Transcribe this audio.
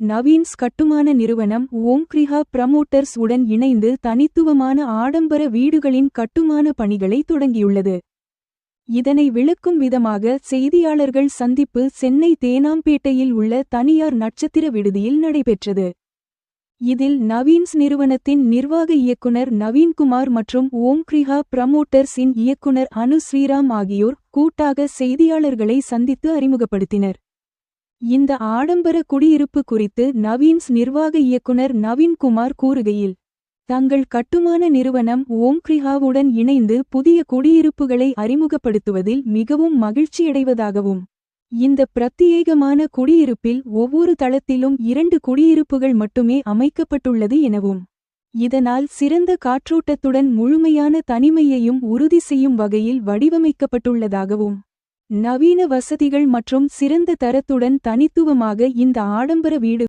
நவீன்ஸ் கட்டுமான நிறுவனம் ஓம்கிரிஹா பிரமோட்டர்ஸ் உடன் இணைந்து தனித்துவமான ஆடம்பர வீடுகளின் கட்டுமான பணிகளை தொடங்கியுள்ளது. இதனை விளக்கும் விதமாக செய்தியாளர்கள் சந்திப்பு சென்னை தேனாம்பேட்டையில் உள்ள தனியார் நட்சத்திர விடுதியில் நடைபெற்றது. இதில் நவீன்ஸ் நிறுவனத்தின் நிர்வாக இயக்குனர் நவீன்குமார் மற்றும் ஓம்கிரிஹா பிரமோட்டர்ஸின் இயக்குனர் அனு ஸ்ரீராம் ஆகியோர் கூட்டாக செய்தியாளர்களை சந்தித்து அறிமுகப்படுத்தினர். இந்த ஆடம்பர குடியிருப்பு குறித்து நவீன்ஸ் நிர்வாக இயக்குனர் நவீன்குமார் கூறுகையில் தங்கள் கட்டுமான நிறுவனம் ஓம்கிரிஹாவுடன் இணைந்து புதிய குடியிருப்புகளை அறிமுகப்படுத்துவதில் மிகவும் மகிழ்ச்சியடைவதாகவும் இந்த பிரத்யேகமான குடியிருப்பில் ஒவ்வொரு தளத்திலும் இரண்டு குடியிருப்புகள் மட்டுமே அமைக்கப்பட்டுள்ளது எனவும் இதனால் சிறந்த காற்றோட்டத்துடன் முழுமையான தனிமையையும் உறுதி செய்யும் வகையில் வடிவமைக்கப்பட்டுள்ளதாகவும் நவீன வசதிகள் மற்றும் சிறந்த தரத்துடன் தனித்துவமாக இந்த ஆடம்பர வீடு